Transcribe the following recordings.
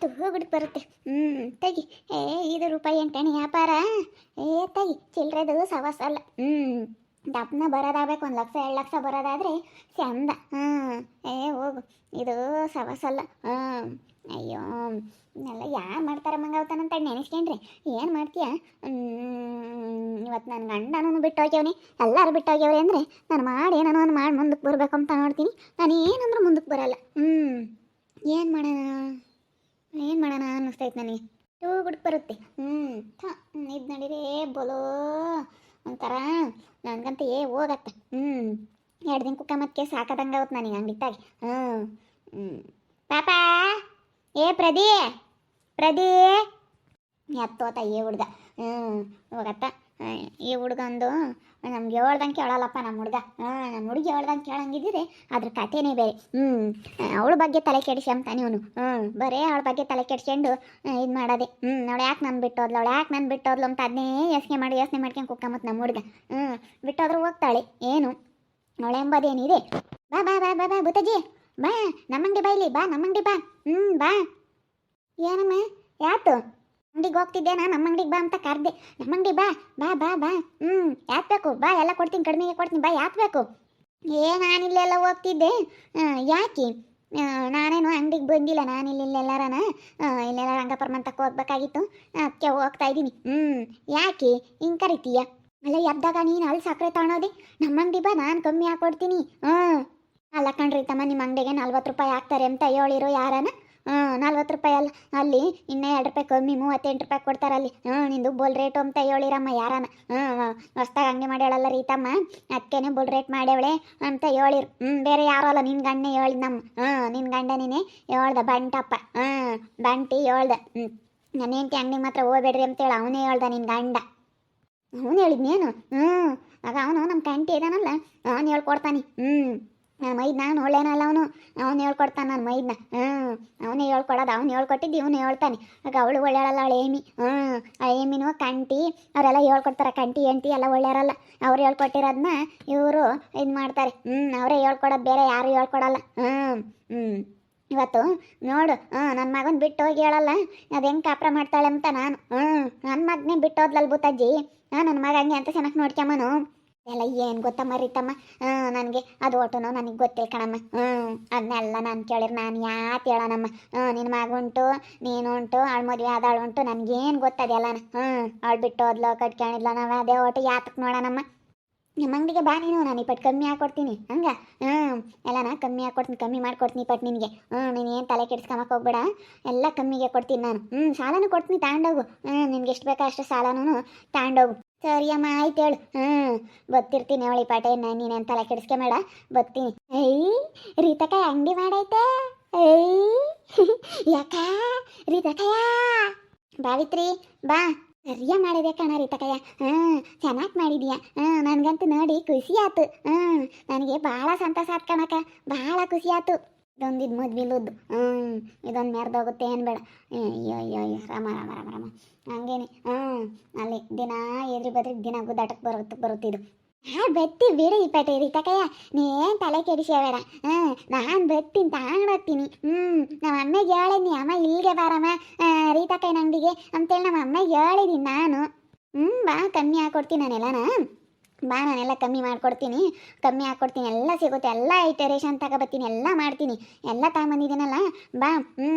ತಗೋಬಿಟ್ಟು ಬರುತ್ತೆ. ಹ್ಞೂ ತೆಗಿ. ಏ ಇದು ರೂಪಾಯಿ ಎಂಟಣೆ ವ್ಯಾಪಾರ. ಏ, ತೆಗಿ ಚಿಲ್ಲರೆದು ಸವಾಸ ಅಲ್ಲ. ಹ್ಞೂ ದಪ್ಪನ ಬರೋದಾಗಬೇಕು, ಒಂದು ಲಕ್ಷ, ಎರಡು ಲಕ್ಷ ಬರೋದಾದ್ರೆ ಚಂದ. ಹಾಂ ಏ, ಹೋಗು. ಇದು ಸವಸಲ್ಲ ಅಲ್ಲ. ಹಾಂ ಅಯ್ಯೋ, ಎಲ್ಲ ಯಾರು ಮಾಡ್ತಾರೆ ಮಂಗಾವತಾನಂತ ನೆನೆಸ್ಕೊಂಡ್ರೆ ಏನು ಮಾಡ್ತೀಯ? ಇವತ್ತು ನನ್ನ ಗಂಡನೂ ಬಿಟ್ಟು ಹೋಗ್ಯವ್ನಿ. ಎಲ್ಲರೂ ಬಿಟ್ಟು ಹೋಗ್ಯವ್ರಿ ಅಂದರೆ ನಾನು ಮಾಡಿ ಏನೋ ಒಂದು ಮಾಡಿ ಮುಂದಕ್ಕೆ ಬರಬೇಕು ಅಂತ ನೋಡ್ತೀನಿ. ನಾನು ಏನಂದ್ರೂ ಮುಂದಕ್ಕೆ ಬರಲ್ಲ. ಹ್ಞೂ ಏನು ಮಾಡೋಣ? ಏನು ಮಾಡೋಣ ಅನ್ನಿಸ್ತೈತೆ ನನಗೆ. ಟೂ ಗುಡ್ ಬರುತ್ತೆ. ಹ್ಞೂ ಇದು ನಡೀರಿ ಬೋಲೋ ಒಂಥರ ನನಗಂತ ಏ ಹೋಗತ್ತೆ. ಹ್ಞೂ ಎರಡು ದಿನ ಕುಕ್ಕ ಮತ್ತೆ ಸಾಕದಂಗೆ ಅವತ್ತು ನನಗೆ ಅಂಗಡಿತಾಗಿ ಹ್ಞೂ ಹ್ಞೂ ಪಾಪಾ, ಏ ಪ್ರದಿ ಪ್ರದಿ. ಎತ್ತೋತ ಏ ಹುಡ್ದ ಹ್ಞೂ ಹೋಗತ್ತ. ಈ ಹುಡುಗಂದು ನಮ್ಗೆ ಹೇಳ್ದಂಗೆ ಕೇಳಲ್ಲಪ್ಪ ನಮ್ಮ ಹುಡುಗ. ಹಾಂ, ನಮ್ಮ ಹುಡುಗಿ ಹೇಳ್ದಂಗೆ ಕೇಳಂಗಿದ್ದೀರಿ ಅದ್ರ ಕಥೆನೇ ಬೇರೆ. ಹ್ಞೂ ಅವಳ ಬಗ್ಗೆ ತಲೆ ಕೆಡಿಸ್ಕೊಂತಾನೆ ಇವನು ಹ್ಞೂ ಬರೇ ಅವಳ ಬಗ್ಗೆ ತಲೆ ಕೆಡ್ಸ್ಕೊಂಡು ಇದು ಮಾಡೋದೆ. ಹ್ಞೂ ಅವಳು ಯಾಕೆ ನಾನು ಬಿಟ್ಟೋದ್ಲು? ಅವಳು ಯಾಕೆ ನಾನು ಬಿಟ್ಟೋದ್ಲು ಅಂತ ಅದನ್ನೇ ಯೋಚನೆ ಮಾಡಿ ಯೋಚನೆ ಮಾಡ್ಕೊಂಡು ಕುಕ್ಕಮ್ಮತ್ತು ನಮ್ಮ ಹುಡುಗ. ಹ್ಞೂ ಬಿಟ್ಟೋದ್ರೆ ಹೋಗ್ತಾಳೆ. ಏನು? ಅವಳೆಂಬುದೇನಿದೆ ಬಾ ಬಾ ಬಾ ಬಾ ಬಾ ಬುತ್ತಜ್ಜಿ ಬಾ, ನಮ್ಮಂಗಡಿ ಬಾ ಇಲ್ಲಿ. ಬಾ, ನಮ್ಮಂಗಡಿ ಬಾ. ಹ್ಞೂ ಬಾ. ಏನಮ್ಮ? ಯಾತು? ಅಂಗಡಿಗೆ ಹೋಗ್ತಿದ್ದೆ ನಾನು? ನಮ್ಮ ಅಂಗಡಿಗೆ ಬಾ ಅಂತ ಕರೆದೆ. ನಮ್ಮ ಅಂಗಡಿ ಬಾ. ಬಾ ಬಾ ಬಾ. ಹ್ಞೂ ಯಾಕೆ ಬೇಕು? ಬಾ, ಎಲ್ಲ ಕೊಡ್ತೀನಿ. ಕಡಿಮೆಗೆ ಕೊಡ್ತೀನಿ. ಬಾ, ಯಾಕೆ ಬೇಕು? ಏ ನಾನಿಲ್ಲೆಲ್ಲ ಹೋಗ್ತಿದ್ದೆ. ಯಾಕೆ? ನಾನೇನು ಅಂಗಡಿಗೆ ಬಂದಿಲ್ಲ. ನಾನು ಇಲ್ಲಿ ಇಲ್ಲೆಲ್ಲಾರನ ಇಲ್ಲೆಲ್ಲ ರಂಗಪರ್ಮ ತಕ್ಕ ಹೋಗ್ಬೇಕಾಗಿತ್ತು. ಅದಕ್ಕೆ ಹೋಗ್ತಾ ಇದ್ದೀನಿ. ಹ್ಞೂ ಯಾಕೆ? ಹಿಂಗೆ ಕರಿತೀಯ? ಅಲ್ಲ ಎದ್ದಾಗ ನೀನು ಅಲ್ಲಿ ಸಕ್ಕರೆ ತಗೊಳೋದೆ ನಮ್ಮ ಅಂಗಡಿ ಬಾ, ನಾನು ಕಮ್ಮಿ ಹಾಕೊಡ್ತೀನಿ. ಹ್ಞೂ ಅಲ್ಲ ಕಣ್ರಿ ತಮ್ಮ, ನಿಮ್ಮ ಅಂಗಡಿಗೆ ನಲ್ವತ್ತು ರೂಪಾಯಿ ಹಾಕ್ತಾರೆ ಅಂತ ಹೇಳಿರೋ ಯಾರನ? ನಲ್ವತ್ತು ರೂಪಾಯಿ ಅಲ್ಲ. ಅಲ್ಲಿ ಇನ್ನೂ ಎರಡು ರೂಪಾಯಿ ಕಮ್ಮಿ, ಮೂವತ್ತೆಂಟು ರೂಪಾಯಿ ಕೊಡ್ತಾರೆ ಅಲ್ಲಿ. ಹ್ಞೂ ನಿಂದು ಬೋಲ್ ರೇಟು ಅಂತ ಹೇಳಿರಮ್ಮ ಯಾರಾನ. ಹ್ಞೂ ಹೊಸ್ದಾಗಿ ಅಂಗಡಿ ಮಾಡ್ಯಾಳಲ್ಲ ರೀತಮ್ಮ. ಅದಕ್ಕೇನೆ ಬೋಲ್ ರೇಟ್ ಮಾಡ್ಯಾವಳೆ ಅಂತ ಹೇಳಿರು. ಹ್ಞೂ ಬೇರೆ ಯಾರು ಅಲ್ಲ ನಿನ್ನ ಗಂಡನೇ ಹೇಳಿದ ನಮ್ಮ ಹ್ಞೂ ನಿನ್ನ ಗಂಡನೇ ಹೇಳ್ದೆ, ಬಂಟಪ್ಪ. ಹ್ಞೂ ಬಂಟಿ ಹೇಳ್ದೆ. ಹ್ಞೂ ನನ್ನ ಹೆಂಡತಿ ಅಂಗಡಿ ಮಾತ್ರ ಹೋಗ್ಬೇಡ್ರಿ ಅಂತೇಳಿ ಅವನೇ ಹೇಳ್ದ ನಿನ್ನ ಗಂಡ. ಅವನು ಹೇಳಿದ್ನೇನು? ಹ್ಞೂ ಆಗ ಅವನು ನಮ್ಮ ಕಂಟಿ ಇದಾನಲ್ಲ, ಅವನು ಹೇಳ್ಕೊಡ್ತಾನೆ. ಹ್ಞೂ ಮೈದ್ ನಾನು ಒಳ್ಳೇನಲ್ಲ ಅವನು. ಅವನು ಹೇಳ್ಕೊಡ್ತಾನೆ ನನ್ನ ಮೈದ್ನ. ಹ್ಞೂ ಅವನೇ ಹೇಳ್ಕೊಡೋದು, ಅವ್ನು ಹೇಳ್ಕೊಟ್ಟಿದ್ದು ಇವನು ಹೇಳ್ತಾನೆ. ಆಗ ಅವಳು ಒಳ್ಳೆಯಳಲ್ಲ, ಅವಳು ಏಮಿ. ಹ್ಞೂ ಆ ಏಮಿನೂ ಕಂಟಿ, ಅವರೆಲ್ಲ ಹೇಳ್ಕೊಡ್ತಾರೆ, ಕಂಟಿ, ಎಂಟಿ ಎಲ್ಲ ಒಳ್ಳೆಯರಲ್ಲ. ಅವ್ರು ಹೇಳ್ಕೊಟ್ಟಿರೋದನ್ನ ಇವರು ಇದು ಮಾಡ್ತಾರೆ. ಹ್ಞೂ ಅವರೇ ಹೇಳ್ಕೊಡೋದು, ಬೇರೆ ಯಾರು ಹೇಳ್ಕೊಡಲ್ಲ. ಹ್ಞೂ ಹ್ಞೂ ಇವತ್ತು ನೋಡು ಹ್ಞೂ ನನ್ನ ಮಗನ ಬಿಟ್ಟು ಹೋಗಿ ಹೇಳಲ್ಲ. ಅದು ಹೆಂಗೆ ಕಾಪ್ರ ಮಾಡ್ತಾಳೆ ಅಂತ ನಾನು. ಹ್ಞೂ ನನ್ನ ಮಗನೇ ಬಿಟ್ಟು ಹೋದ್ಲಲ್ ಬುತ್ತಜ್ಜಿ ಹಾಂ ನನ್ನ ಮಗ ಹಂಗೆ ಅಂತ ಚೆನ್ನಾಗಿ ನೋಡ್ಕೊಂಬನು ಎಲ್ಲ ಏನು ಗೊತ್ತಮ್ಮ ರೀತಮ್ಮ? ಹ್ಞೂ ನನಗೆ ಅದು ಒಟ್ಟುನೋ ನನಗೆ ಗೊತ್ತಿಲ್ಲ ಕಣಮ್ಮ. ಹ್ಞೂ ಅದನ್ನೆಲ್ಲ ನಾನು ಕೇಳಿರ್, ನಾನು ಯಾಕೆ ಹೇಳೋಣಮ್ಮ. ಹ್ಞೂ ನಿನ್ನ ಮಗ ಉಂಟು, ನೀನು ಉಂಟು ಅವಳು ಮದುವೆ ಆದಾಳು ಉಂಟು, ನನಗೇನು ಗೊತ್ತದೆಲ್ಲ ಹ್ಞೂ ಅವಳು ಬಿಟ್ಟು ಹೋದ್ಲು ಕಟ್ಕೊಂಡಿದ್ಲ ನಾವು ಅದೇ ಒಟ್ಟು ಯಾತಕ್ಕೆ ನೋಡೋಣಮ್ಮ? ನಿಮ್ಮ ಅಂಗಡಿಗೆ ಬಾ ನೀನು, ನಾನು ಇಪ್ಪಟ್ಟು ಕಮ್ಮಿ ಹಾಕೊಡ್ತೀನಿ, ಹಂಗ? ಹ್ಞೂ ನಾ ಕಮ್ಮಿ ಹಾಕೊಡ್ತೀನಿ, ಕಮ್ಮಿ ಮಾಡ್ಕೊಡ್ತೀನಿ ಇಪ್ಪಟ್ಟು ನಿನಗೆ. ಹ್ಞೂ ನೀನು ಏನು ತಲೆ ಕೆಡ್ಸ್ಕೊಂಬಕ್ಕೆ ಹೋಗ್ಬೇಡ, ಎಲ್ಲ ಕಮ್ಮಿಗೆ ಕೊಡ್ತೀನಿ ನಾನು. ಹ್ಞೂ ಸಾಲನೂ ಕೊಡ್ತೀನಿ ತಗೊಂಡೋಗು ಹ್ಞೂ ನಿನ್ಗೆ ಎಷ್ಟು ಬೇಕೋ ಅಷ್ಟು ಸಾಲನೂ ತಗೊಂಡೋಗು ಸರಿ ಅಮ್ಮ, ಆಯ್ತು ಹೇಳು. ಹ್ಞೂ ಬತ್ತಿರ್ತೀನಿ ಅವಳಿ ಪಾಟೆ ನೀನೇನು ತಲೆ ಕೆಡಿಸ್ಕೊಂಬೇಡ ಬತ್ತೀನಿ ಏಯ್ ರೀತಕ್ಕ ಅಂಗಡಿ ಮಾಡೈತೆ? ಏಯ್, ಯಾಕ ರೀತಕಯ್ಯ ಬಾವಿತ್ರಿ ಬಾ. ಸರಿಯ ಮಾಡಿದೆ ಕಣ ರೀತಕಯ್ಯ. ಹಾಂ ಚೆನ್ನಾಗಿ ಮಾಡಿದ್ಯಾ? ಹಾಂ ನನಗಂತೂ ನೋಡಿ ಖುಷಿ ಆಯ್ತು ಹಾಂ ನನಗೆ ಭಾಳ ಸಂತಸ ಆತ್ ಕಣಕ್ಕ, ಭಾಳ ಖುಷಿ ಆಯ್ತು ಇದೊಂದು ಇದು ಮದ್ವಿಲದ್ದು ಹ್ಞೂ ಇದೊಂದು ಮೆರ್ದೋಗುತ್ತೆ ಏನು ಬೇಡ. ಅಯ್ಯೋ ಅಯ್ಯೋ ಅಯ್ಯೋ, ರಾಮ ರಾಮ ರಾಮ ರಾಮ. ಹಂಗೇನೆ. ಹ್ಞೂ ಅಲ್ಲಿ ದಿನ ಎದ್ರಿ ಬದ್ರಿ ದಿನ ಗುದ್ದಾಟಕ್ಕೆ ಬರುತ್ತೆ ಬರುತ್ತಿದ್ದು ಹಾಂ ಬತ್ತಿ ಬಿಡು ಈ ಪೇಟೆ ರೀತಕಯ್ಯ ನೀನು ತಲೆ ಕೆಡಿಸ್ಯಾಬೇಡ ಹ್ಞೂ ನಾನು ಬತ್ತೀನಿ ಬರ್ತೀನಿ. ಹ್ಞೂ ನಮ್ಮ ಅಮ್ಮಗೆ ಹೇಳಿದ್ನಿ, ಅಮ್ಮ ಇಲ್ಲಿಗೆ ಬಾರಮ್ಮ. ರೀತಕಯ್ಯನ ಅಂಗಡಿಗೆ. ಅಂತೇಳಿ ನಮ್ಮ ಅಮ್ಮಗೆ ಹೇಳಿದ್ದೀನಿ ನಾನು. ಹ್ಞೂ ಬಾ, ಕಮ್ಮಿ ಹಾಕೊಡ್ತೀನಿ ನಾನೆಲ್ಲನ. ಬಾ ನಾನೆಲ್ಲ ಕಮ್ಮಿ ಮಾಡ್ಕೊಡ್ತೀನಿ, ಕಮ್ಮಿ ಹಾಕ್ಕೊಡ್ತೀನಿ ಎಲ್ಲ ಸಿಗುತ್ತೆ, ಎಲ್ಲ ಐಟರೇಷನ್ ತಗೊಬತ್ತೀನಿ ಎಲ್ಲ ಮಾಡ್ತೀನಿ. ಎಲ್ಲ ತಗೊಂಬಂದಿದ್ದೀನಲ್ಲ ಬಾ ಹ್ಞೂ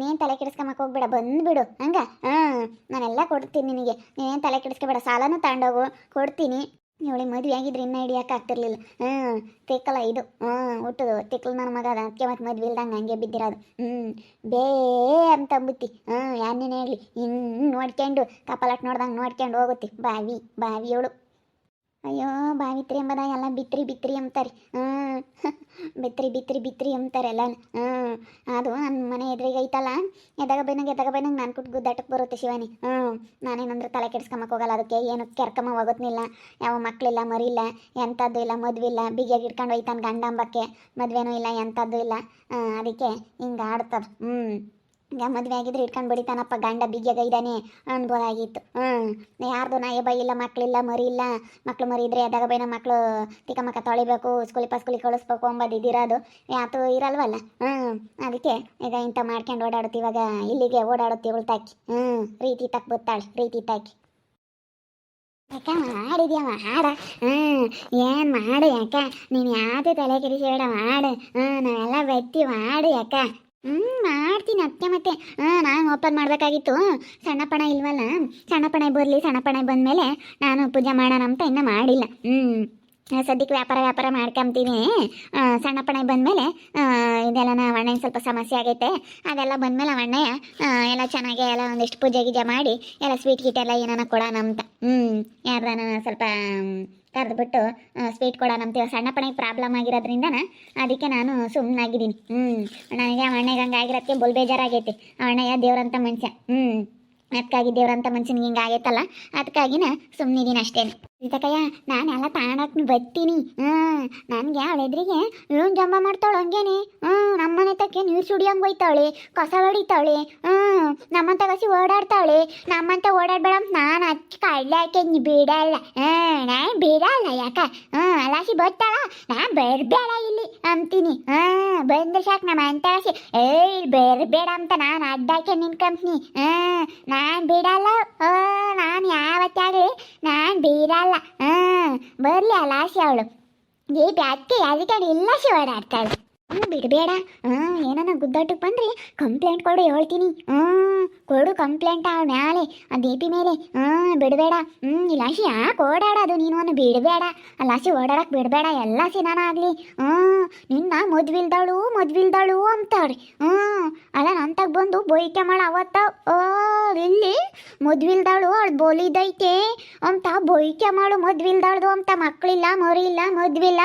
ನೀನು ತಲೆ ಕೆಡಿಸ್ಕೊಂಬಕ್ಕೆ ಹೋಗ್ಬೇಡ, ಬಂದುಬಿಡು, ಹಂಗ? ಹಾಂ, ನಾನೆಲ್ಲ ಕೊಡ್ತೀನಿ ನಿನಗೆ. ನೀನೇನು ತಲೆ ಕೆಡಿಸ್ಕೊಬೇಡ, ಸಾಲನೂ ತಗೊಂಡೋಗು, ಕೊಡ್ತೀನಿ. ಇವಳಿ ಮದುವೆ ಆಗಿದ್ರೆ ಇನ್ನೂ ಹಿಡಿಯೋಕೆ ಆಗ್ತಿರ್ಲಿಲ್ಲ. ಹ್ಞೂ ತಿಕ್ಕಲ ಇದು. ಹ್ಞೂ ಹುಟ್ಟದು. ತಿಕ್ಕಲು ನನ್ನ ಮಗ ಅದ. ಅದಕ್ಕೆ ಮತ್ತೆ ಮದುವೆ ಇಲ್ದಂಗೆ ಹಂಗೆ ಬಿದ್ದಿರೋದು. ಹ್ಞೂ ಬೇ ಅಂತ ಅಂಬುತ್ತಿ ಹ್ಞೂ ಯಾನೇನು ಹೇಳಿ ಇನ್ನು ನೋಡ್ಕೊಂಡು ಕಪಾಲಟ್ ನೋಡ್ದಂಗೆ ನೋಡ್ಕೊಂಡು ಹೋಗುತ್ತೆ. ಬಾವಿ ಬಾವಿಯವಳು ಅಯ್ಯೋ, ಬಾವಿತ್ರಿ ಎಂಬದ ಎಲ್ಲ ಬಿತ್ರಿ ಬಿತ್ರಿ ಅಂತಾರೆ ಹ್ಮ್. ಬಿತ್ರಿ ಬಿತ್ರಿ ಬಿತ್ರಿ ಅಂತಾರೆ ಎಲ್ಲ ಹ್ಞೂ ಅದು ನನ್ನ ಮನೆ ಎದುರಿಗೆ ಐತಲ್ಲ ಎದಾಗ ಬೈನಂಗೆ ಎದಾಗ ಬೈನಂಗೆ ನಾನು ಕುಟ್ಟು ಗುದ್ದಾಟಕ್ಕೆ ಬರುತ್ತೆ ಶಿವಾನಿ. ಹ್ಞೂ ನಾನೇನಂದ್ರೆ ತಲೆ ಕೆಡ್ಸ್ಕೊಂಬಕ್ಕೆ ಹೋಗಲ್ಲ ಅದಕ್ಕೆ, ಏನು ಕೆರ್ಕಮ್ಮ ಹೋಗೋತ್ನಿಲ್ಲ. ಯಾವ ಮಕ್ಕಳಿಲ್ಲ ಮರಿಲ್ಲ, ಎಂಥದ್ದು ಇಲ್ಲ, ಮದುವೆ ಇಲ್ಲ, ಬಿಗಿಯಾಗಿ ಇಟ್ಕೊಂಡು ಹೋಯ್ತಾನೆ ಗಂಡ ಅಂಬಕ್ಕೆ ಮದುವೆನೂ ಇಲ್ಲ, ಎಂಥದ್ದು ಇಲ್ಲ. ಅದಕ್ಕೆ ಹಿಂಗೆ ಆಡ್ತದೆ. ಹ್ಞೂ ಮದುವೆ ಆಗಿದ್ರೆ ಇಟ್ಕೊಂಡು ಬಡಿತಾನಪ್ಪ, ಗಂಡ ಬಿಗ್ಗೆಗ ಇದ್ದಾನೆ ಅನ್ಬೋದಾಗಿತ್ತು ಹ್ಞೂ ಯಾರ್ದು ನಾಯಿ ಬೈ ಇಲ್ಲ ಮಕ್ಕಳಿಲ್ಲ ಮರಿ ಇಲ್ಲ. ಮಕ್ಳು ಮರಿ ಇದ್ರೆ ಅದಾಗ ಬೈನ ಮಕ್ಕಳು ತಿಕ್ಕ ಮಕ್ಕ ತೊಳಿಬೇಕು, ಸ್ಕೂಲಿ ಪಸ್ಕೂಲಿ ಕಳಿಸ್ಬೇಕು ಅಂಬದು ಇದಿರೋದು ಯಾತು ಇರಲ್ವಲ್ಲ. ಹ್ಞೂ ಅದಕ್ಕೆ ಈಗ ಇಂಥ ಮಾಡ್ಕೊಂಡು ಓಡಾಡುತ್ತೆ, ಇವಾಗ ಇಲ್ಲಿಗೆ ಓಡಾಡುತ್ತೆ ಉಳ್ತಾಕಿ. ಹ್ಞೂ ರೀತಿ ತಕ್ಕ ಬತ್ತಾಳೆ, ರೀತಿ ತಾಕಿ. ಯಾಕ ಮಾಡಿದ್ಯಾ ಹಾಡ? ಹ್ಞೂ ಏನು ಮಾಡು ಯಾಕ? ನೀನು ಯಾವುದೇ ತಲೆ ಹೇಳ ಮಾಡು. ಹ್ಞೂ ನಾವೆಲ್ಲ ಬತ್ತಿ ಮಾಡು ಯಾಕ? ಹ್ಞೂ ಮಾಡ್ತೀನಿ ಅತ್ತೆ ಮತ್ತೆ. ಹಾಂ, ನಾನು ಓಪನ್ ಮಾಡಬೇಕಾಗಿತ್ತು. ಸಣ್ಣ ಪಣ ಇಲ್ವಲ್ಲ? ಸಣ್ಣ ಪಣ ಬರಲಿ, ಸಣ್ಣ ಬಂದಮೇಲೆ ನಾನು ಪೂಜೆ ಮಾಡೋಣ ಅಂತ ಇನ್ನೂ ಮಾಡಿಲ್ಲ. ಹ್ಞೂ ಸದ್ಯಕ್ಕೆ ವ್ಯಾಪಾರ ವ್ಯಾಪಾರ ಮಾಡ್ಕೊಂತೀನಿ. ಸಣ್ಣಪಣ ಸಣ್ಣ ಬಂದಮೇಲೆ ಇದೆಲ್ಲ ನಾವು ಅಣ್ಣನ ಸ್ವಲ್ಪ ಸಮಸ್ಯೆ ಆಗೈತೆ. ಅದೆಲ್ಲ ಬಂದಮೇಲೆ ಅಣ್ಣಯ್ಯ ಎಲ್ಲ ಚೆನ್ನಾಗಿ ಎಲ್ಲ ಒಂದಿಷ್ಟು ಪೂಜೆ ಗೀಜೆ ಮಾಡಿ, ಎಲ್ಲ ಸ್ವೀಟ್ ಗೀಟ್ ಎಲ್ಲ ಏನಾನ ಕೊಡೋಣ ಅಂತ. ಹ್ಞೂ ಯಾರ್ದಾನ ಸ್ವಲ್ಪ ಕರೆದ್ಬಿಟ್ಟು ಸ್ವೀಟ್ ಕೊಡೋಣ ಅಂತ ಇವಾಗ ಸಣ್ಣ ಪ್ರಾಬ್ಲಮ್ ಆಗಿರೋದ್ರಿಂದ ಅದಕ್ಕೆ ನಾನು ಸುಮ್ಮನಾಗಿದ್ದೀನಿ ಹ್ಞೂ ನನಗೆ ಅಣ್ಣಗೆ ಹಂಗೆ ಬುಲ್ ಬೇಜಾರಾಗೈತಿ. ಅಣ್ಣಯ್ಯ ದೇವ್ರಂಥ ಮನುಷ್ಯ. ಹ್ಞೂ ಅದಕ್ಕಾಗಿ ದೇವ್ರಂಥ ಮನುಷ್ಯನಿಗೆ ಹಿಂಗೆ ಆಗೈತಲ್ಲ. ಅದಕ್ಕಾಗಿನ ಸುಮ್ಮನಿದ್ದೀನಿ ಅಷ್ಟೇ ಸೀತಕ್ಕಯ್ಯ ಎಲ್ಲ ತಾಣಕ್ಕೆ ಬರ್ತೀನಿ ಹ್ಞೂ ನನಗೆ ಅವಳೆದ್ರಿಗೆ ಏನು ಜಂಬ ಮಾಡ್ತಾಳೆ ಹಂಗೇನೆ. ಹ್ಞೂ ನಮ್ಮನೆ ತಕ್ಕೆ ನೀರು ಸುಡಿಯಂಗೆ ಹೋಯ್ತಾಳೆ, ಕಸ ಹೊಡಿತಾಳೆ. ಹ್ಞೂ ನಮ್ಮಂತ ಕಸಿ ಓಡಾಡ್ತಾಳೆ. ನಮ್ಮಂತ ಓಡಾಡಬೇಡ ಅಂತ ನಾನು ಹಚ್ಚಿ ಕಳ್ಳೆ ಹಾಕಿ ಬಿಡಲ್ಲ. ಹ್ಞೂ ನಾನು ಬಿಡಲ್ಲ ಯಾಕ? ಹ್ಞೂ ಅಲಾಸಿ ಬರ್ತಾಳ ನಾ ಬರಬೇಡ ಇಲ್ಲಿ ಅಂತೀನಿ. ಹ್ಞೂ ಬಂದ್ರೆ ಸಾಕು ನಮ್ಮ ಅಂತಾಸಿ ಏಯ್, ಬರಬೇಡ ಅಂತ ನಾನು ಅಡ್ಡಾಕೆ ನಿನ್ಕಂಪ್ನಿ ಹ್ಞೂ ನಾನು ಬಿಡಲ್ಲ. ಓ ನಾನು ಯಾವತ್ತಾಗಲಿ ನಾನು ಬಿಡಲ್ಲ. ಹಾಂ ಬರಲಿ ಅಲಾಸಿ ಅವಳು. ಈ ಬ್ಯಾಟ್ಗೆ ಅದಕ್ಕೆ ಇಲ್ಲ ಓಡಾಡ್ತಾಳೆ ಹ್ಞೂ ಬಿಡಬೇಡ ಹ್ಞೂ ಏನನ್ನ ಗುದ್ದಾಟಕ್ಕೆ ಬಂದ್ರೆ ಕಂಪ್ಲೇಂಟ್ ಕೊಡು, ಹೇಳ್ತೀನಿ. ಹ್ಞೂ ಕೊಡು ಕಂಪ್ಲೇಂಟ್ ಆ ಮ್ಯಾಲೆ. ಆ ದೀಪಿ ಮೇಲೆ ಹ್ಞೂ ಬಿಡಬೇಡ. ಹ್ಞೂ ಇಲಾಶಿ ಯಾಕೆ ಓಡಾಡೋದು ನೀನು ಅನ್ನು ಬಿಡಬೇಡ. ಅಲ್ಲಾಸಿ ಓಡಾಡಕ್ಕೆ ಬಿಡಬೇಡ. ಎಲ್ಲ ಸಿನಾನ ಆಗಲಿ. ಹ್ಞೂ ನಿನ್ನ ಮದ್ವಿಲ್ದಾಳು, ಮದ್ವಿಲ್ದಳು ಅಂತಾವ್ರಿ ಹ್ಞೂ ಅಲ್ಲ ನಂತಾಗ ಬಂದು ಬೊಯ್ಕೆ ಮಾಡ ಅವತ್ತ. ಇಲ್ಲಿ ಮದ್ವಿಲ್ದಳು ಅವಳು ಬೋಲಿದೈತೆ ಅಂತ ಬೊಯ್ಕೆ ಮಾಡು. ಮದ್ವಿಲ್ದಾಳ್ದು ಅಂತ ಮಕ್ಕಳಿಲ್ಲ ಮರಿ ಇಲ್ಲ ಮದ್ವಿಲ್ಲ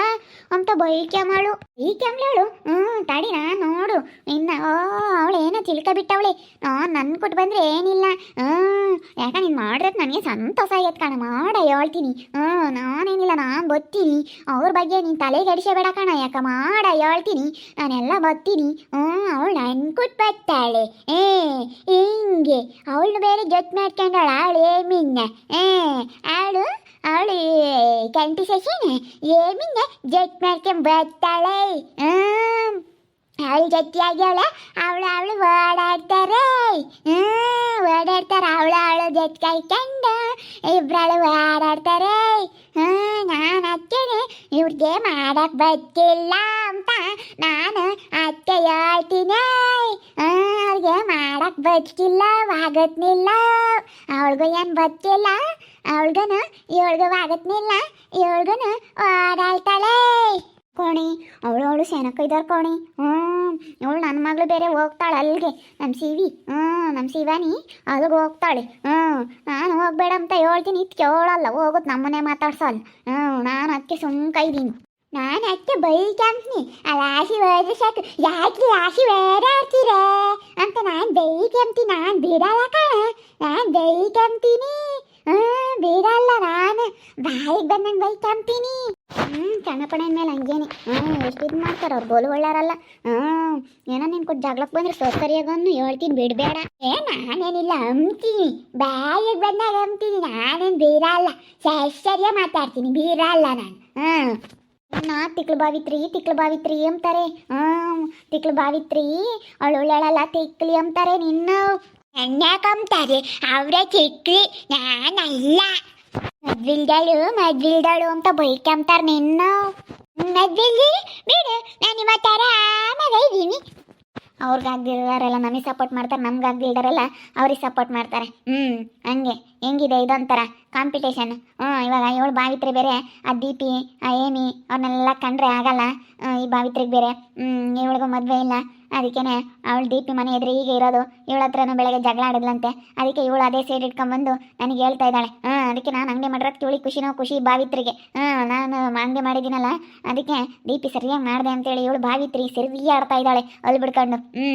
ಅಂತ ಬೈಕೆ ಮಾಡು. ಈ ಕೆಮ್ಲಾಳು ಹ್ಞೂ ತಡಿ ನಾ ನೋಡು. ತಿಳ್ಕ ಬಿಟ್ಟವಳೆ. ನಾನು ನನ್ ಕೊಟ್ಟು ಬಂದ್ರೆ ಏನಿಲ್ಲ. ಯಾಕ ನೀನು ಮಾಡ್ರೆ ನನಗೆ ಸಂತೋಷ ಆಗೈತೆ ಕಣ ಮಾಡ, ಹೇಳ್ತೀನಿ. ಹ್ಞೂ ನಾನೇನಿಲ್ಲ, ನಾನು ಬತ್ತೀನಿ. ಅವ್ರ ಬಗ್ಗೆ ನೀನು ತಲೆ ಅಡಿಸಬೇಡ ಕಣ. ಯಾಕ, ಮಾಡ, ಹೇಳ್ತೀನಿ. ನಾನೆಲ್ಲ ಬತ್ತೀನಿ. ಹ್ಞೂ ಅವಳು ನನ್ ಕೊಟ್ಟು ಬರ್ತಾಳೆ ಏ, ಹಿಂಗೆ. ಅವಳು ಬೇರೆ ಜೊತೆ ಮಾಡ್ಕೊಂಡಾಳ. ಅವಳು ಏಮಿನ್ನ ಏ, ಅವಳು ಅವಳು ಕಂಟಿ ಸಸಿನ. ಏಮಿನ್ನ ಜೊತೆ ಮಾಡ್ಕೊಂಡ್ ಬರ್ತಾಳೆ ಹ್ಮ್ ಅವಳು ಜಟ್ಟಿ ಅವಳ, ಅವಳು ಓಡಾಡ್ತಾರೆ. ಹ್ಞೂ ಓಡಾಡ್ತಾರೆ. ಅವಳು ಅವಳು ಜೊತೆ ಕೈಕೊಂಡು ಇಬ್ಬರಳು ಓಡಾಡ್ತಾರೆ. ಹ್ಞೂ ನಾನು ಅತ್ತೇನೆ ಇವ್ರಿಗೆ ಮಾಡಕ್ ಬರ್ತಿಲ್ಲ ಅಂತ ನಾನು ಅತ್ತೆ ಹೇಳ್ತೀನಿ. ಅವ್ರಿಗೆ ಮಾಡಕ್ ಬರ್ತಿಲ್ಲ ಆಗತ್ನಿಲ್ಲ. ಅವಳಿಗೂ ಏನು ಬರ್ತಿಲ್ಲ ಅವಳಿಗೂ ಇವಳಿಗೂ ಆಗತ್ನಿಲ್ಲ ಇವಳಿಗೂ ಓಡಾಡ್ತಾಳೆ ಕೋಣಿ. ಅವಳು ಅವಳು ಸೆನಕ ಇದ್ದಾರ ಕೋಣಿ. ಹ್ಞೂ ಇವಳು ನನ್ನ ಮಗಳು ಬೇರೆ ಹೋಗ್ತಾಳೆ ಅಲ್ಲಿಗೆ ನಮ್ಮ ಸಿವಿ ಹ್ಞೂ ನಮ್ಮ ಶಿವಾನಿ ಅಲ್ಲಿಗೆ ಹೋಗ್ತಾಳೆ. ಹ್ಞೂ ನಾನು ಹೋಗ್ಬೇಡ ಅಂತ ಹೇಳ್ತೀನಿ. ಇದು ಕೇಳಲ್ಲ ಹೋಗುತ್ತೆ ನಮ್ಮನೆ ಮಾತಾಡ್ಸಲ್ಲ. ಹ್ಞೂ ನಾನು ಅದಕ್ಕೆ ಸುಮ್ಕ ಇದ್ದೀನಿ ನಾನು ಅದಕ್ಕೆ ಬೈಕಂತೀನಿ ಆ ಆಸಿ ಹೋದ್ರೆ ಸಾಕು. ಯಾಕೆ ಆಸಿ ಓಡಾಡ್ತೀರ ಅಂತ ನಾನು ಬೈಕಂತೀನಿ ನಾನು ಬಿಡಲ್ಲ ಕಣ. ನಾನು ಬೈಕಂತೀನಿ ಹ್ಞೂ ಬಿಡಲ್ಲ ನಾನು. ಬಾಯಿಗೆ ಬಂದಂಗೆ ಬೈಕಂತೀನಿ ಹ್ಞೂ ಕಣಪಣ ಮೇಲೆ ಹಂಗೇನೆ. ಹ್ಞೂ ಎಷ್ಟು ಇದು ಮಾಡ್ತಾರೆ ಅವ್ರು ಬೋಲು ಒಳ್ಳಾರಲ್ಲ ಹ್ಞೂ ಏನೋ ನಿನ್ ಕೊಟ್ಟು ಜಗಳಕ್ಕೆ ಬಂದ್ರೆ ಸೋಸರಿಯಾಗನ್ನು ಹೇಳ್ತೀನಿ, ಬಿಡಬೇಡ. ಏ, ನಾನೇನಿಲ್ಲ ಅಂತೀನಿ ಬಾಯಿಗೆ ಬಂದಾಗ ಅಂತೀನಿ ನಾನೇನು ಬೀರಲ್ಲ ಸರಿಯ ಮಾತಾಡ್ತೀನಿ ಬೀರಲ್ಲ ನಾನು. ಹ್ಞೂ ನಾ ತಿಕ್ಳು ಬಾವಿತ್ರಿ ತಿಕ್ಳು ಬಾವಿತ್ರಿ ಅಂತಾರೆ. ಹ್ಞೂ ತಿಕ್ಳು ಬಾವಿತ್ರಿ ಅವಳು ಒಳ್ಳೆಳಲ್ಲ ತಿಕ್ಲಿ ಅಂತಾರೆ ನಿನ್ನ ಎಣ್ಣಾಕಂತಾರೆ ಅವರೇ ತಿಕ್ಲಿ ನಾನಲ್ಲ ಮದ್ವಿಲ್ದಳು ಮದ್ವಿಲ್ದಾಳು ಅಂತ ಬೈಕಂತಾರ ನಿನ್ನ. ಮದ್ವಿಲ್ದಿ ಬಿಡು, ನಾನು ಇವತ್ತು ಆರಾಮಾಗ ಇದ್ದೀನಿ ಅವ್ರಿಗಾಗ್ದಿರೋರೆಲ್ಲ ನಮಗೆ ಸಪೋರ್ಟ್ ಮಾಡ್ತಾರೆ, ನಮ್ಗಾಗ್ದಿಲ್ದಾರೆಲ್ಲ ಅವ್ರಿಗೆ ಸಪೋರ್ಟ್ ಮಾಡ್ತಾರೆ. ಹ್ಞೂ ಹಂಗೆ. ಹೆಂಗಿದೆ ಇದೊಂಥರ ಕಾಂಪಿಟೇಷನ್ ಹ್ಞೂ ಇವಾಗ ಇವಳು ಭಾವಿತ್ರಿ ಬೇರೆ, ಆ ದೀಪಿ ಆ ಏಮಿ ಅವ್ರನ್ನೆಲ್ಲ ಕಂಡ್ರೆ ಆಗಲ್ಲ ಈ ಬಾವಿತ್ರಿಗೆ ಬೇರೆ. ಇವಳಿಗೂ ಮದುವೆ ಇಲ್ಲ. ಅದಕ್ಕೇನೆ ಅವಳು ದೀಪಿ ಮನೆ ಎದುರು ಈಗ ಇರೋದು. ಇವಳ ಹತ್ರನೂ ಬೆಳಗ್ಗೆ ಜಗಳ ಆಡಿದ್ಲಂತೆ. ಅದಕ್ಕೆ ಇವಳು ಅದೇ ಸೈಡ್ ಇಟ್ಕೊಂಡ್ಬಂದು ನನಗೆ ಹೇಳ್ತಾ ಇದ್ದಾಳೆ. ಹಾಂ ಅದಕ್ಕೆ ನಾನು ಅಂಗಡಿ ಮಾಡಿರೋದು ಇವಳಿಗೆ ಖುಷಿನೋ ಖುಷಿ ಭಾವಿತ್ರಿಗೆ ಹಾಂ ನಾನು ಅಂಗಡಿ ಮಾಡಿದ್ದೀನಲ್ಲ, ಅದಕ್ಕೆ ದೀಪಿ ಸರಿಯಾಗಿ ಮಾಡಿದೆ ಅಂತೇಳಿ ಇವಳು ಬಾವಿತ್ರಿ ಸರಿಯಾಗಿ ಆಡ್ತಾ ಇದ್ದಾಳೆ, ಅಲ್ಲಿ ಬಿಡ್ಕೊಂಡು. ಹ್ಞೂ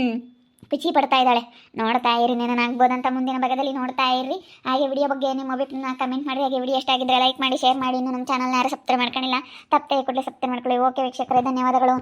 ಖುಷಿ ಪಡ್ತಾ ಇದ್ದಾಳೆ. ನೋಡ್ತಾ ಇರಿ ಆಗ್ಬೋದಂತ ಮುಂದಿನ ಭಾಗದಲ್ಲಿ ನೋಡ್ತಾ ಇರ್ರಿ. ಹಾಗೆ ವಿಡಿಯೋ ಬಗ್ಗೆ ನಿಮ್ಮ ಅಭಿಪ್ರಾಯ ಕಮೆಂಟ್ ಮಾಡಿ ಹಾಗೆ ವಿಡಿಯೋ ಇಷ್ಟ ಆಗಿದ್ರೆ ಲೈಕ್ ಮಾಡಿ ಶೇರ್ ಮಾಡಿ. ಇನ್ನು ನಮ್ಮ ಚಾನಲ್ನ ಯಾರು ಸಬ್ಸ್ಕ್ರೈಬ್ ಮಾಡ್ಕೊಂಡಿಲ್ಲ, ತಪ್ಪದೆ ಕೂಡಲೇ ಸಬ್ಸ್ಕ್ರೈಬ್ ಮಾಡ್ಕೊಳ್ಳಿ. ಓಕೆ ವೀಕ್ಷಕರೇ, ಧನ್ಯವಾದಗಳು.